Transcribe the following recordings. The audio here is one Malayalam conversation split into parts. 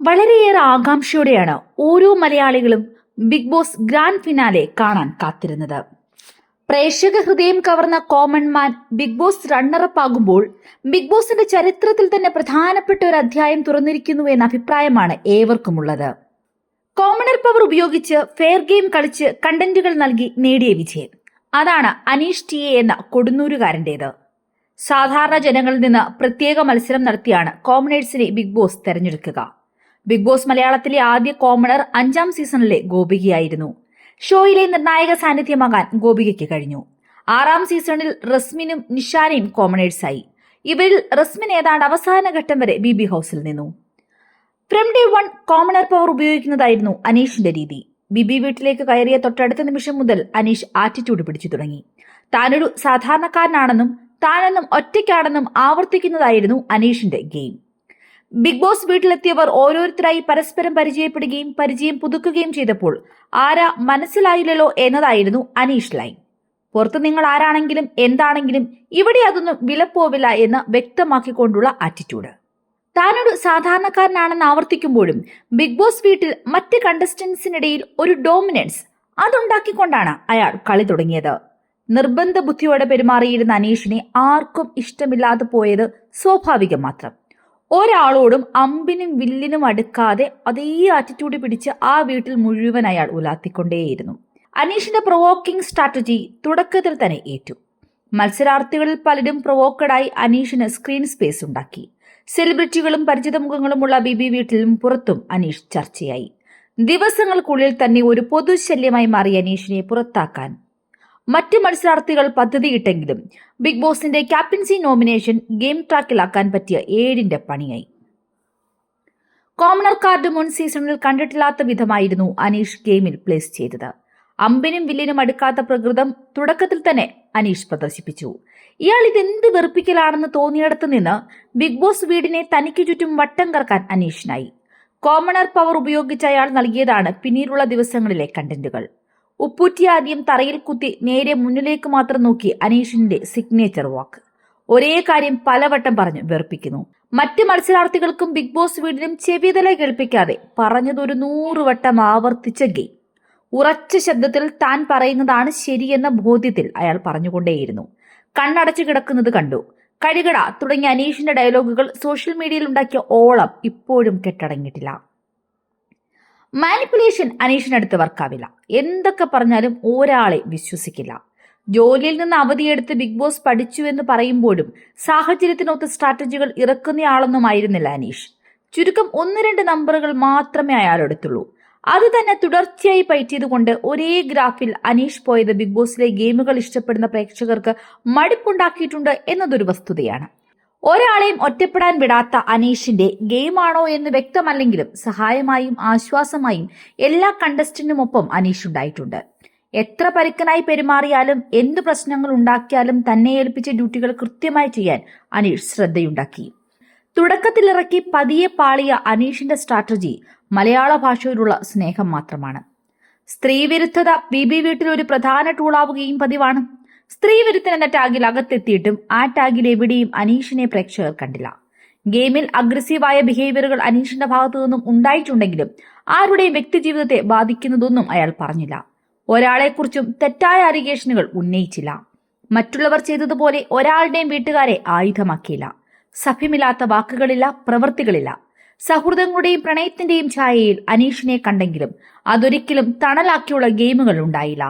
വളരെയേറെ ആകാംക്ഷയോടെയാണ് ഓരോ മലയാളികളും ബിഗ് ബോസ് ഗ്രാൻഡ് ഫിനാലെ കാണാൻ കാത്തിരുന്നത്. പ്രേക്ഷക ഹൃദയം കവർന്ന common man Bigg Boss runner up ആകുമ്പോൾ ബിഗ് ബോസിന്റെ ചരിത്രത്തിൽ തന്നെ പ്രധാനപ്പെട്ട ഒരു അധ്യായം തുറന്നിരിക്കുന്നു എന്ന അഭിപ്രായമാണ് ഏവർക്കുമുള്ളത്. കോമണർ പവർ ഉപയോഗിച്ച് ഫെയർ ഗെയിം കളിച്ച് കണ്ടന്റുകൾ നൽകി നേടിയ വിജയം അതാണ് അനീഷ് ടി എന്ന കൊടുന്നൂരുകാരന്റേത് സാധാരണ ജനങ്ങളിൽ നിന്ന് പ്രത്യേക മത്സരം നടത്തിയാണ് കോമണേഴ്സിനെ ബിഗ് ബോസ് തെരഞ്ഞെടുക്കുക. ബിഗ് ബോസ് മലയാളത്തിലെ ആദ്യ കോമണർ അഞ്ചാം സീസണിലെ ഗോപികയായിരുന്നു. ഷോയിലെ നിർണായക സാന്നിധ്യമാകാൻ ഗോപികയ്ക്ക് കഴിഞ്ഞു. ആറാം സീസണിൽ റസ്മിനും നിഷാനയും കോമണേഴ്സായി. ഇവരിൽ റസ്മിൻ ഏതാണ്ട് അവസാന ഘട്ടം വരെ ബി ബി ഹൗസിൽ നിന്നു. From day one commoner power ഉപയോഗിക്കുന്നതായിരുന്നു അനീഷിന്റെ രീതി. ബിബി വീട്ടിലേക്ക് കയറിയ തൊട്ടടുത്ത നിമിഷം മുതൽ അനീഷ് ആറ്റിറ്റ്യൂഡ് പിടിച്ചു തുടങ്ങി. താനൊരു സാധാരണക്കാരനാണെന്നും താനെന്നും ഒറ്റയ്ക്കാണെന്നും ആവർത്തിക്കുന്നതായിരുന്നു അനീഷിന്റെ ഗെയിം. ബിഗ് ബോസ് വീട്ടിലെത്തിയവർ ഓരോരുത്തരായി പരസ്പരം പരിചയപ്പെടുകയും പരിചയം പുതുക്കുകയും ചെയ്തപ്പോൾ ആരാ മനസ്സിലായില്ലല്ലോ എന്നതായിരുന്നു അനീഷ് ലൈൻ. പുറത്ത് നിങ്ങൾ ആരാണെങ്കിലും എന്താണെങ്കിലും ഇവിടെ അതൊന്നും വിലപ്പോവില്ല എന്ന് വ്യക്തമാക്കിക്കൊണ്ടുള്ള ആറ്റിറ്റ്യൂഡ് താനൊരു സാധാരണക്കാരനാണെന്ന് ആവർത്തിക്കുമ്പോഴും ബിഗ് ബോസ് വീട്ടിൽ മറ്റ് കണ്ടസ്റ്റൻസിനിടയിൽ ഒരു ഡോമിനൻസ് അതുണ്ടാക്കിക്കൊണ്ടാണ് അയാൾ കളി തുടങ്ങിയത്. നിർബന്ധ ബുദ്ധിയോടെ പെരുമാറിയിരുന്ന അനീഷിനെ ആർക്കും ഇഷ്ടമില്ലാതെ പോയത് സ്വാഭാവികം മാത്രം. ഒരാളോടും അമ്പിനും വില്ലിനും അടുക്കാതെ അതേ ആറ്റിറ്റ്യൂഡ് പിടിച്ച് ആ വീട്ടിൽ മുഴുവൻ അയാൾ ഉലാത്തിക്കൊണ്ടേയിരുന്നു. അനീഷിന്റെ പ്രൊവോക്കിംഗ് സ്ട്രാറ്റജി തുടക്കത്തിൽ തന്നെ ഏറ്റു. മത്സരാർത്ഥികളിൽ പലരും പ്രൊവോക്കഡായി അനീഷിന് സ്ക്രീൻ സ്പേസ് ഉണ്ടാക്കി. സെലിബ്രിറ്റികളും പരിചിത മുഖങ്ങളുമുള്ള ബിബി വീട്ടിലും പുറത്തും അനീഷ് ചർച്ചയായി. ദിവസങ്ങൾക്കുള്ളിൽ തന്നെ ഒരു പൊതുശല്യമായി മാറി അനീഷിനെ പുറത്താക്കാൻ മറ്റ് മത്സരാർത്ഥികൾ പദ്ധതിയിട്ടെങ്കിലും ബിഗ് ബോസിന്റെ ക്യാപ്റ്റൻസി നോമിനേഷൻ ഗെയിം ട്രാക്കിലാക്കാൻ പറ്റിയ ഏഴിന്റെ പണിയായി. കോമണർ കാർഡ് മുൻ സീസണിൽ കണ്ടിട്ടില്ലാത്ത വിധമായിരുന്നു അനീഷ് ഗെയിമിൽ പ്ലേസ് ചെയ്തത്. അമ്പിനും വില്ലിനും അടുക്കാത്ത പ്രകൃതം തുടക്കത്തിൽ തന്നെ അനീഷ് പ്രദർശിപ്പിച്ചു. ഇയാൾ ഇതെന്ത് വെറുപ്പിക്കലാണെന്ന് തോന്നിയിടത്ത് നിന്ന് ബിഗ് ബോസ് വീടിനെ തനിക്ക് ചുറ്റും വട്ടം കറക്കാൻ അനീഷിനായി. കോമണർ പവർ ഉപയോഗിച്ച് അയാൾ നൽകിയതാണ് പിന്നീടുള്ള ദിവസങ്ങളിലെ കണ്ടന്റുകൾ. ഉപ്പൂറ്റി ആദ്യം തറയിൽ കുത്തി നേരെ മുന്നിലേക്ക് മാത്രം നോക്കി അനീഷിന്റെ സിഗ്നേച്ചർ വാക്ക് ഒരേ കാര്യം പലവട്ടം പറഞ്ഞു വെറുപ്പിക്കുന്നു. മറ്റ് മത്സരാർത്ഥികൾക്കും ബിഗ് ബോസ് വീടിനും ചെവിതല കേൾപ്പിക്കാതെ പറഞ്ഞതൊരു നൂറുവട്ടം ആവർത്തിച്ച ഗെയിം. ഉറച്ച ശബ്ദത്തിൽ താൻ പറയുന്നതാണ് ശരിയെന്ന ബോധ്യത്തിൽ അയാൾ പറഞ്ഞുകൊണ്ടേയിരുന്നു. കണ്ണടച്ചു കിടക്കുന്നത് കണ്ടു. കഴുകട തുടങ്ങിയ അനീഷിന്റെ ഡയലോഗുകൾ സോഷ്യൽ മീഡിയയിൽ ഉണ്ടാക്കിയ ഓളം ഇപ്പോഴും കെട്ടടങ്ങിയിട്ടില്ല. മാനിപ്പുലേഷൻ അനീഷിനടുത്ത് വർക്കാവില്ല. എന്തൊക്കെ പറഞ്ഞാലും ഒരാളെ വിശ്വസിക്കില്ല. ജോലിയിൽ നിന്ന് അവധിയെടുത്ത് ബിഗ് ബോസ് പഠിച്ചു എന്ന് പറയുമ്പോഴും സാഹചര്യത്തിനൊത്ത് സ്ട്രാറ്റജികൾ ഇറക്കുന്നയാളൊന്നുമായിരുന്നില്ല അനീഷ്. ചുരുക്കം ഒന്ന് രണ്ട് നമ്പറുകൾ മാത്രമേ അയാളെടുത്തുള്ളൂ അത് തന്നെ തുടർച്ചയായി പയറ്റിയതുകൊണ്ട് ഒരേ ഗ്രാഫിൽ അനീഷ് പോയത് ബിഗ് ബോസിലെ ഗെയിമുകൾ ഇഷ്ടപ്പെടുന്ന പ്രേക്ഷകർക്ക് മടുപ്പുണ്ടാക്കിയിട്ടുണ്ട് എന്നതൊരു വസ്തുതയാണ്. ഒരാളെയും ഒറ്റപ്പെടാൻ വിടാത്ത അനീഷിന്റെ ഗെയിമാണോ എന്ന് വ്യക്തമല്ലെങ്കിലും സഹായമായും ആശ്വാസമായും എല്ലാ കണ്ടസ്റ്റന്റിനുമൊപ്പം അനീഷ് ഉണ്ടായിട്ടുണ്ട്. എത്ര പരുക്കനായി പെരുമാറിയാലും എന്ത് പ്രശ്നങ്ങൾ ഉണ്ടാക്കിയാലും തന്നെ ഏൽപ്പിച്ച ഡ്യൂട്ടികൾ കൃത്യമായി ചെയ്യാൻ അനീഷ് ശ്രദ്ധയുണ്ടാക്കി. തുടക്കത്തിലിറക്കി പതിയെ പാളിയ അനീഷിന്റെ സ്ട്രാറ്റജി മലയാള ഭാഷയോടുള്ള സ്നേഹം മാത്രമാണ്. സ്ത്രീവിരുദ്ധത ബി ബി വീട്ടിൽ ഒരു പ്രധാന ടൂളാവുകയും പതിവാണ്. സ്ത്രീവിരുദ്ധൻ എന്ന ടാഗിൽ അകത്തെത്തിയിട്ടും ആ ടാഗിൽ എവിടെയും അനീഷിനെ പ്രേക്ഷകർ കണ്ടില്ല. ഗെയിമിൽ അഗ്രസീവായ ബിഹേവിയറുകൾ അനീഷിന്റെ ഭാഗത്തു നിന്നും ഉണ്ടായിട്ടുണ്ടെങ്കിലും ആരുടെയും വ്യക്തിജീവിതത്തെ ബാധിക്കുന്നതൊന്നും അയാൾ പറഞ്ഞില്ല. ഒരാളെക്കുറിച്ചും തെറ്റായ അലിഗേഷനുകൾ ഉന്നയിച്ചില്ല. മറ്റുള്ളവർ ചെയ്തതുപോലെ ഒരാളുടെയും വീട്ടുകാരെ ആയുധമാക്കിയില്ല. സഭ്യമില്ലാത്ത വാക്കുകളില്ല പ്രവൃത്തികളില്ല സൗഹൃദങ്ങളുടെയും പ്രണയത്തിന്റെയും ഛായയിൽ അനീഷിനെ കണ്ടെങ്കിലും അതൊരിക്കലും തണലാക്കിയുള്ള ഗെയിമുകൾ ഉണ്ടായില്ല.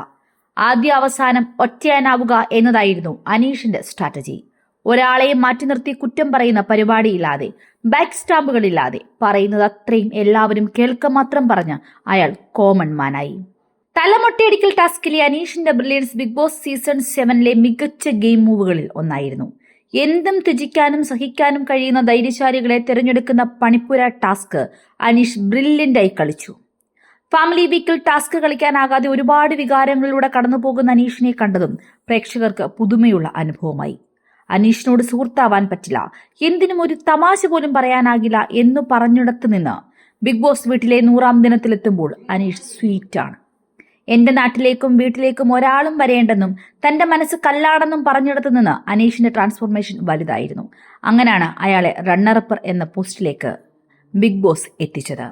ആദ്യ അവസാനം ഒറ്റയാനാവുക എന്നതായിരുന്നു അനീഷിന്റെ സ്ട്രാറ്റജി. ഒരാളെയും മാറ്റി നിർത്തി കുറ്റം പറയുന്ന പരിപാടിയില്ലാതെ ബാക്ക് സ്റ്റാമ്പുകളില്ലാതെ പറയുന്നത് അത്രയും എല്ലാവരും കേൾക്ക മാത്രം പറഞ്ഞ് അയാൾ കോമൺ മാനായി തലമൊട്ടയടിക്കൽ ടാസ്കിലെ അനീഷിന്റെ ബ്രില്യൻസ് ബിഗ് ബോസ് സീസൺ സെവനിലെ മികച്ച ഗെയിം മൂവുകളിൽ ഒന്നായിരുന്നു. എന്തും ത്യജിക്കാനും സഹിക്കാനും കഴിയുന്ന ധൈര്യശാലികളെ തിരഞ്ഞെടുക്കുന്ന പണിപ്പുര ടാസ്ക് അനീഷ് ബ്രില്യന്റായി കളിച്ചു. ഫാമിലി വീക്കിൽ ടാസ്ക് കളിക്കാനാകാതെ ഒരുപാട് വികാരങ്ങളിലൂടെ കടന്നുപോകുന്ന അനീഷിനെ കണ്ടതും പ്രേക്ഷകർക്ക് പുതുമയുള്ള അനുഭവമായി. അനീഷിനോട് സുഹൃത്താവാൻ പറ്റില്ല. എന്തിനും ഒരു തമാശ പോലും പറയാനാകില്ല എന്ന് പറഞ്ഞിടത്ത് നിന്ന് ബിഗ് ബോസ് വീട്ടിലെ നൂറാം ദിനത്തിലെത്തുമ്പോൾ അനീഷ് സ്വീറ്റാണ്. എന്റെ നാട്ടിലേക്കും വീട്ടിലേക്കും ഒരാളും വരേണ്ടെന്നും തന്റെ മനസ്സ് കല്ലാണെന്നും പറഞ്ഞിടത്തു നിന്ന് അനീഷിന്റെ ട്രാൻസ്ഫോർമേഷൻ വലുതായിരുന്നു. അങ്ങനെയാണ് അയാളെ റണ്ണറപ്പർ എന്ന പോസ്റ്റിലേക്ക് ബിഗ് ബോസ് എത്തിച്ചത്.